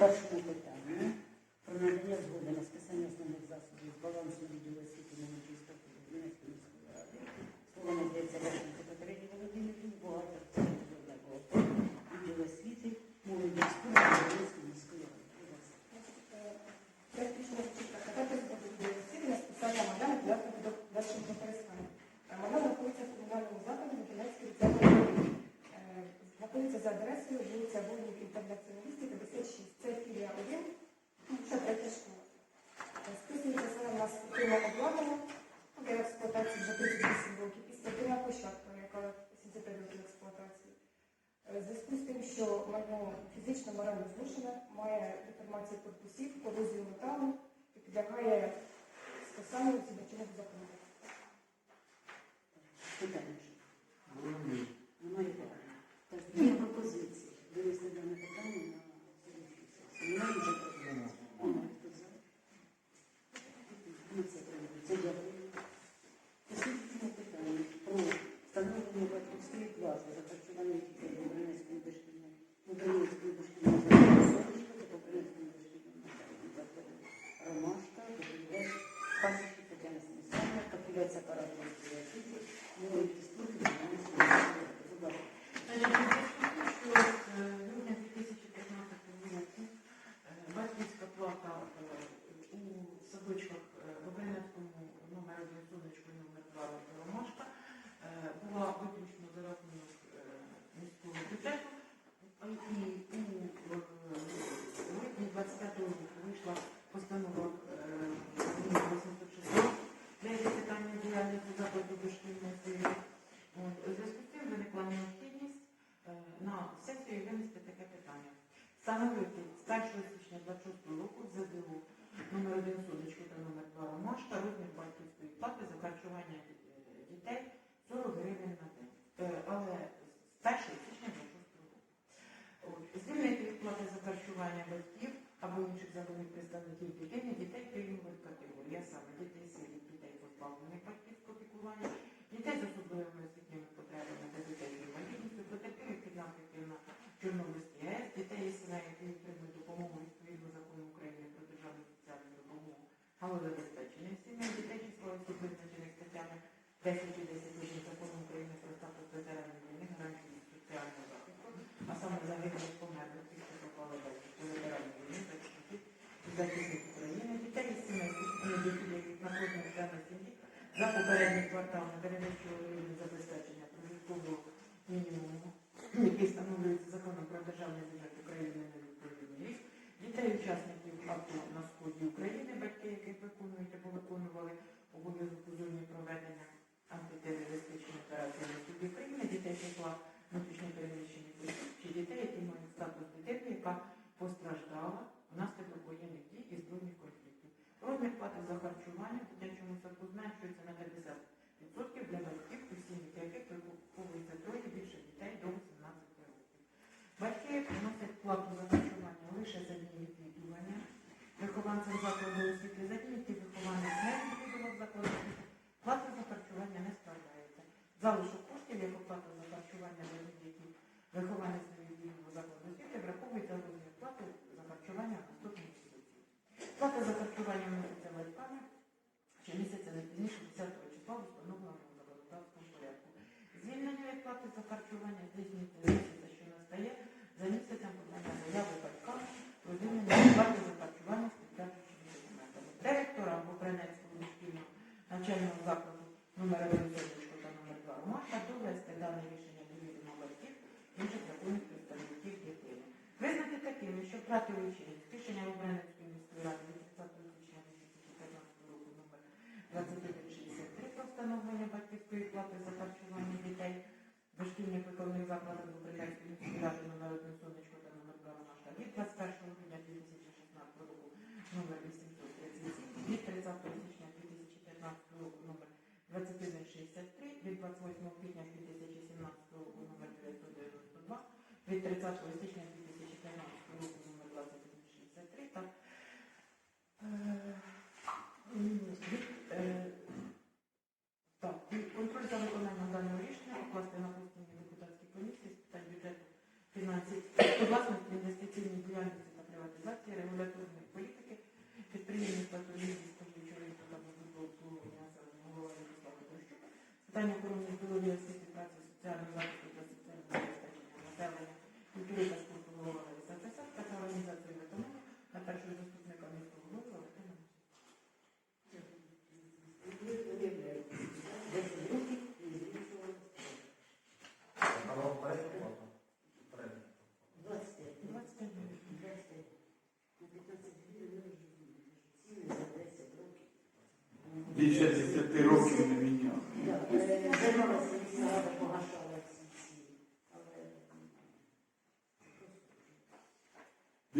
助けて。Деформацію корпусів, корозію металу і підлягає списанню згідно чинного закону. Питання. Немає питання. Так, є пропозиції. Винести дане питання на слідчу сесію. Немає вже пропозиції? Немає. Хто за? Ну, це приймається. Дякую. Послідчне питання про встановлення батьківської плати за харчування дітей в Української дошкільної Української дошкільної закладу садочка та Української дошкільної закладу Ромашка, доповідач Пасічі Тетяна Станіславівна, капіляція апарату освіти, нової фізкультури, Української дошкільної Будь ласка. Значить, у зв'язку з грудня 2015 року е, батьківська плата е, у садочках е, в Українському номер 1 садочку номер 2 Ромашка е, була виключно за рахунок е, міського бюджету. І у е, липні 25 року вийшла постанова е, 816 для питання діяльності закладу дошкільної освіти. От, У зв'язку з цим виникла необхідність е, на сесію винести таке питання. Встановити з 1 січня 26 року в ЗДУ номер 1 номер 2 ромашка розмір батьківської плати за харчування дітей 40 гривень на день. Е, Але з 1 січня 26 року. Звільнити від плати за харчування батьків або інших законних представників дитини, дітей пільгових категорій, а саме дітей сиріт, дітей позбавлених батьківського піклування, дітей з особливими освітніми потребами та дітей з інвалідністю, потерпілих під наслідків на Чорнобильській АЕС, дітей із сімей, які отримують допомогу відповідно закону України про державну соціальну допомогу, малозабезпечених сімей, дітей числа осіб визначених статтями 10 і 10 закону України про статус ветеранів війни, гарантії соціального захисту, а саме загиблих померлих, тих, що попали до ветеранів війни, захисників і України, дітей із сімей, які яких знаходять члени сім'ї за попередній квартал на передачу рівня забезпечення прожиткового мінімуму, який встановлюється законом про державний бюджет України на відповідний рік, дітей учасників акту на сході України, батьки яких виконують або виконували обов'язок у зоні проведення антитерористичної операції на сході України, дітей числа внутрішньо переміщених осіб, чи дітей, які мають статус дитини, яка постраждала внаслідок воєнних дій і збройних конфліктів. Розмір плати за харчування в дитячому садку зменшується на 50% для батьків, у сім'ях яких виховується троє більше дітей до 18 років. Батьки вносять плату за харчування лише за дні відвідування. Вихованцям закладу освіти за дні, які вихованець не відвідував заклад освіти, плата за харчування не складається. Залишок коштів, як оплата за харчування за дні, які вихованець не відвідував заклад освіти, враховується розмір плати за харчування в наступному місяці. Плата за харчування вноситься батьками щомісяця не пізніше 10 числа в установленому законодавством порядку. Звільнення від плати за харчування здійснюється з місяця, що настає, за місяцем подання заяви батькам про звільнення від плати за харчування з підтверджуючими документами. Директора або Бренецького дошкільного навчального закладу номер 1 садочку та номер 2 Ромашка довести дане рішення до відома батьків інших законних представників дитини. Визнати такими, що плати учениць рішення Обранецької міської ради від 30 січня 2015 року номер 2163 про встановлення батьківської плати за харчування дітей в дошкільних виховних закладах Обранецької міської ради номер 1 сонечко та номер 2 Ромашка від 21 грудня 2016 року номер 837 від 30 січня 2015 року номер 2163 від 28 квітня 2017 року номер 992 від 30 січня 2015 року номер 2163 та е, е, контроль за виконанням даного рішення покласти на постійні депутатські комісії з питань бюджету, фінансів, власності, інвестиційної діяльності та приватизації, регуляторної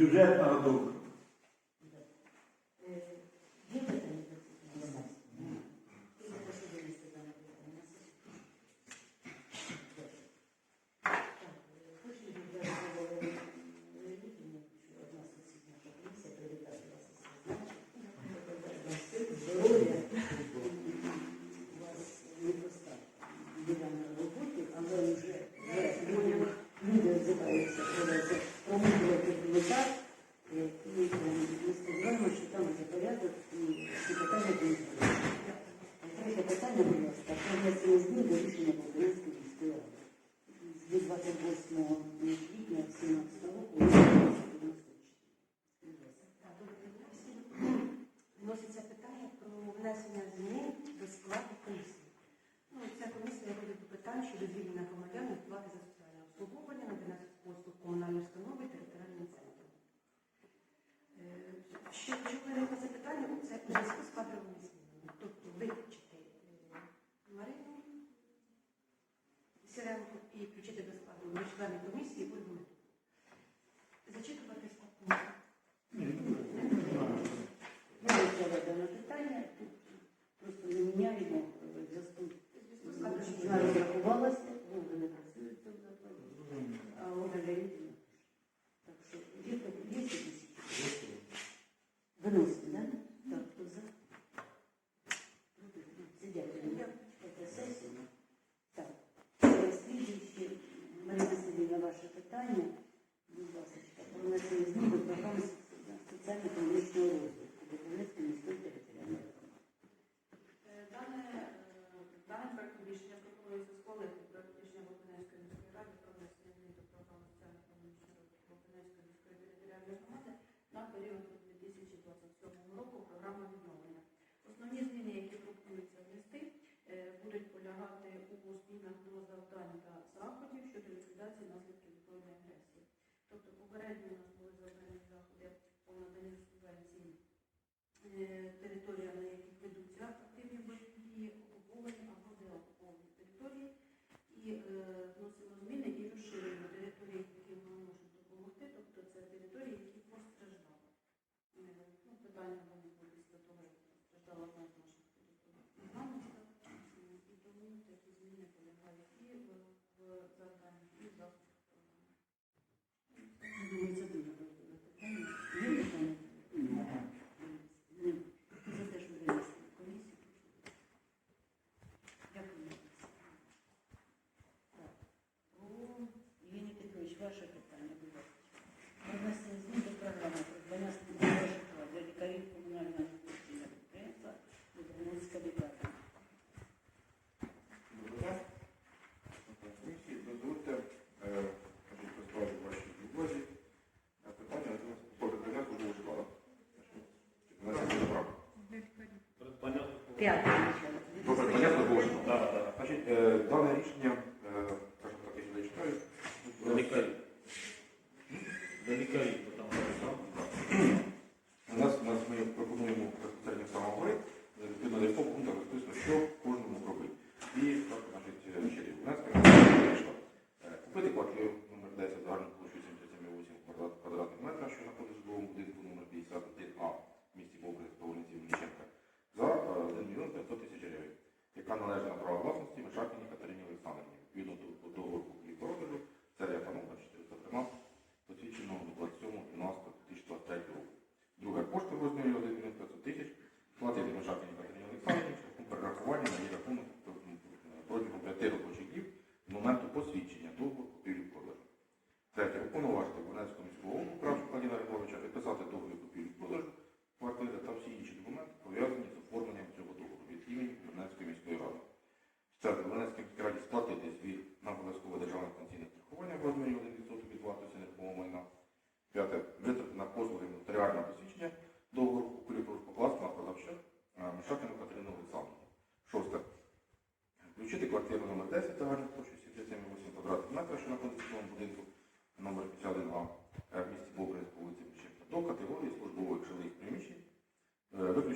бюджет на роду. територіями П'ятий. Добре, ну, понятно було. Значить, е, дане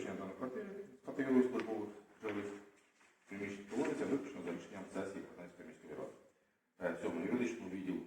залишення даної квартири, квартиру службову жилих приміщень поводиться виключно за рішенням сесії Коханської міської ради. Е, цьому юридичному відділу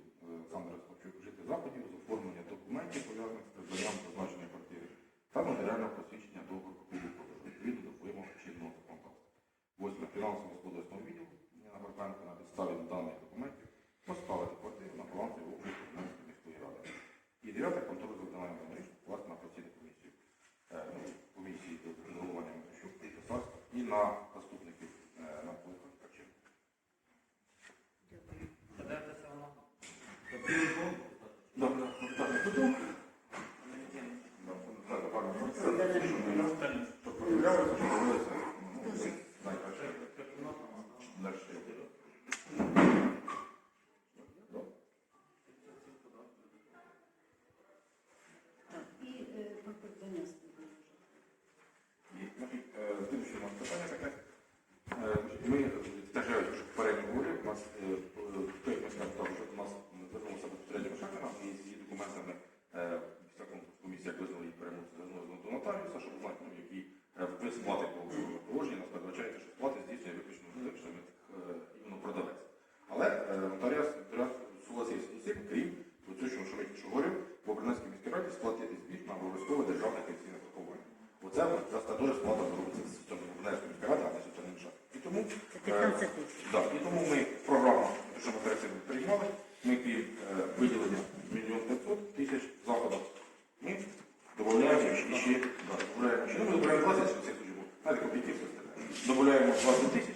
все 20 тисяч